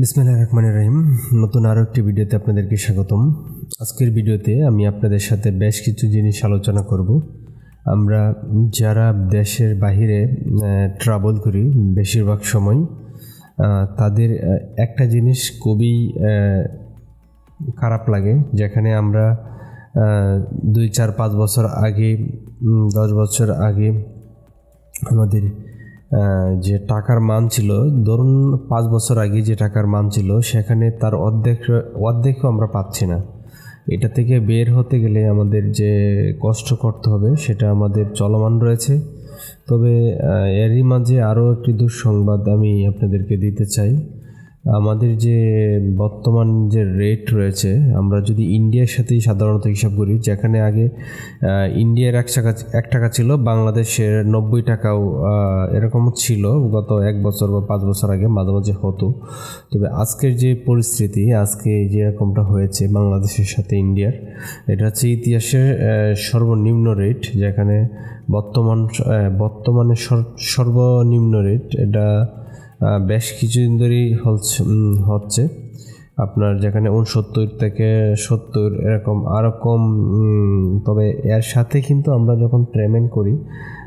বিসমিল্লাহ রহমান রহিম। নতুন আরও একটি ভিডিওতে আপনাদেরকে স্বাগতম। আজকের ভিডিওতে আমি আপনাদের সাথে বেশ কিছু জিনিস আলোচনা করব। আমরা যারা দেশের বাহিরে ট্রাভেল করি বেশিরভাগ সময় তাদের একটা জিনিস খুবই খারাপ লাগে, যেখানে আমরা দুই চার পাঁচ বছর আগে দশ বছর আগে আমাদের যে টাকার মান ছিল, ধরুন পাঁচ বছর আগে যে টাকার মান ছিল, সেখানে তার অর্ধেক, অর্ধেকও আমরা পাচ্ছি না। এটা থেকে বের হতে গেলে আমাদের যে কষ্ট করতে হবে, সেটা আমাদের চলমান রয়েছে। তবে এরই মাঝে আরও একটি দুঃসংবাদ আমি আপনাদেরকে দিতে চাই। আমাদের যে বর্তমান যে রেট রয়েছে, আমরা যদি ইন্ডিয়ার সাথেই সাধারণত হিসাব করি, যেখানে আগে ইন্ডিয়ার এক টাকা এক টাকা ছিল, বাংলাদেশের নব্বই টাকাও এরকম ছিল গত এক বছর বা পাঁচ বছর আগে মাঝে মাঝে হতো। তবে আজকের যে পরিস্থিতি, আজকে যেরকমটা হয়েছে বাংলাদেশের সাথে ইন্ডিয়ার এটা হচ্ছে ইতিহাসের সর্বনিম্ন রেট যেখানে বর্তমান বর্তমানে সর- সর্বনিম্ন রেট এটা বেশ কিছুদিন ধরেই হচ্ছে হচ্ছে। আপনার যেখানে উনসত্তর থেকে সত্তর এরকম আরও কম তবে এর সাথে কিন্তু আমরা যখন পেমেন্ট করি,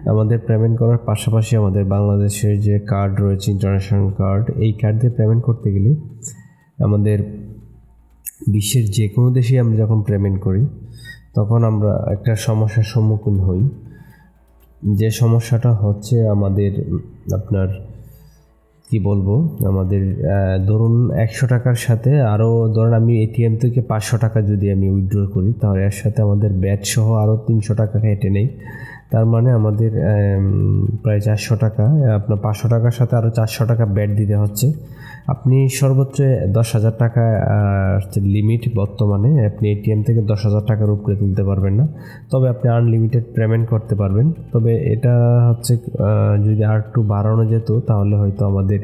আমাদের পেমেন্ট করার পাশাপাশি আমাদের বাংলাদেশের যে কার্ড রয়েছে, ইন্টারন্যাশনাল কার্ড, এই কার্ড দিয়ে পেমেন্ট করতে গেলে আমাদের বিশ্বের যে কোনো দেশেই আমরা যখন পেমেন্ট করি, তখন আমরা একটা সমস্যার সম্মুখীন হই। যে সমস্যাটা হচ্ছে আমাদের আপনার কি বলব? আমাদের ধরুন একশো টাকার সাথে আরও ধরুন আমি এটিএম থেকে পাঁচশো টাকা যদি আমি উইথড্র করি, তাহলে এর সাথে আমাদের ব্যাট সহ আরও তিনশো টাকা কেটে নেই। তার মানে আমাদের প্রায় চারশো টাকা, আপনার পাঁচশো টাকার সাথে আরও চারশো টাকা ব্যাট দিতে হচ্ছে। আপনি সর্বোচ্চ দশ হাজার টাকা লিমিট বর্তমানে, আপনি এটিএম থেকে দশ হাজার টাকার উপরে তুলতে পারবেন না। তবে আপনি আনলিমিটেড পেমেন্ট করতে পারবেন। তবে এটা হচ্ছে যদি আর একটু বাড়ানো যেত, তাহলে হয়তো আমাদের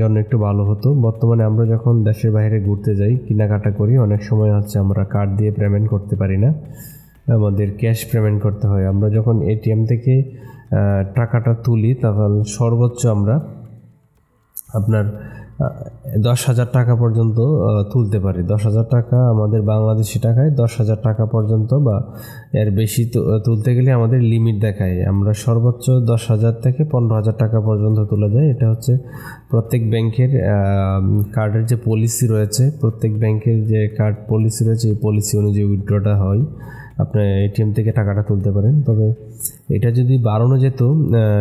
জন্য একটু ভালো হতো। বর্তমানে আমরা যখন দেশের বাইরে ঘুরতে যাই, কেনাকাটা করি, অনেক সময় হচ্ছে আমরা কার্ড দিয়ে পেমেন্ট করতে পারি না। আমাদের ক্যাশ পেমেন্ট করতে হয়। আমরা যখন এটিএম থেকে টাকাটা তুলি তখন সর্বোচ্চ আমরা আপনার দশ হাজার টাকা পর্যন্ত তুলতে পারি। দশ হাজার টাকা আমাদের বাংলাদেশি টাকায় দশ হাজার টাকা পর্যন্ত বা এর বেশি তুলতে গেলে আমাদের লিমিট দেখায়। আমরা সর্বোচ্চ দশ হাজার থেকে পনেরো হাজার টাকা পর্যন্ত তোলা যায়। এটা হচ্ছে প্রত্যেক ব্যাংকের কার্ডের যে পলিসি রয়েছে, প্রত্যেক ব্যাংকের যে কার্ড পলিসি রয়েছে, এই পলিসি অনুযায়ী উইথড্রটা হয়। আপনার এটিএম থেকে টাকাটা তুলতে পারেন। তবে এটা যদি বাড়ানো যেত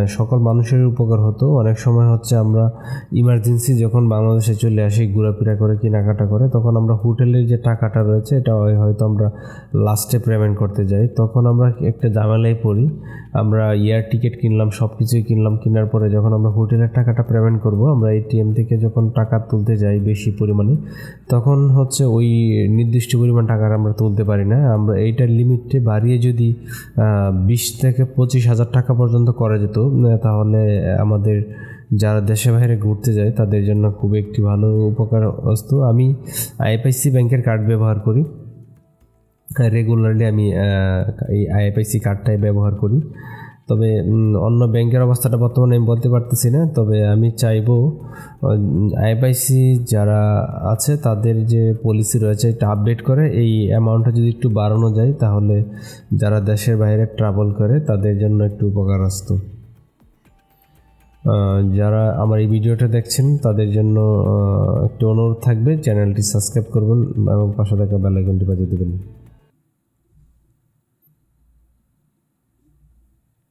সকল মানুষের উপকার হতো। অনেক সময় হচ্ছে আমরা ইমার্জেন্সি যখন বাংলাদেশে চলে আসি, ঘোরাফেরা করে, কেনাকাটা করে, তখন আমরা হোটেলের যে টাকাটা রয়েছে, এটা হয়- হয়তো আমরা লাস্টে পেমেন্ট করতে যাই। তখন আমরা একটা ঝামেলায় পড়ি। আমরা এয়ার টিকিট কিনলাম সব কিছুই কিনলাম, কেনার পরে যখন আমরা হোটেলের টাকাটা পেমেন্ট করব, আমরা এটিএম থেকে যখন টাকা তুলতে যাই বেশি পরিমাণে, তখন হচ্ছে ওই নির্দিষ্ট পরিমাণ টাকা আমরা তুলতে পারি না। আমরা এইটার লিমিটে বাড়িয়ে যদি বিশ থেকে পঁচিশ হাজার টাকা পর্যন্ত করা যেত তাহলে আমাদের যারা দেশে বাইরে ঘুরতে যায়, তাদের জন্য খুব একটি ভালো উপকার অস্ত আমি আইএফআইসি ব্যাংকের কার্ড ব্যবহার করি। রেগুলারলি আমি এই আইএফআইসি কার্ডটাই ব্যবহার করি। তবে অন্য ব্যাংকের অবস্থাটা বর্তমানে আমি বলতে পারতেছি না। তবে আমি চাইব আইএফআইসি যারা আছে, তাদের যে পলিসি রয়েছে, এটা আপডেট করে। এই অ্যামাউন্টটা যদি একটু বাড়ানো যায়, তাহলে যারা দেশের বাইরে ট্রাভেল করে, তাদের জন্য একটু উপকার আসতো যারা আমার এই ভিডিওটা দেখছেন, তাদের জন্য একটু অনুরোধ থাকবে, চ্যানেলটি সাবস্ক্রাইব করবেন এবং পাশে থাকা বেল আইকনটি বাজিয়ে দেবেন।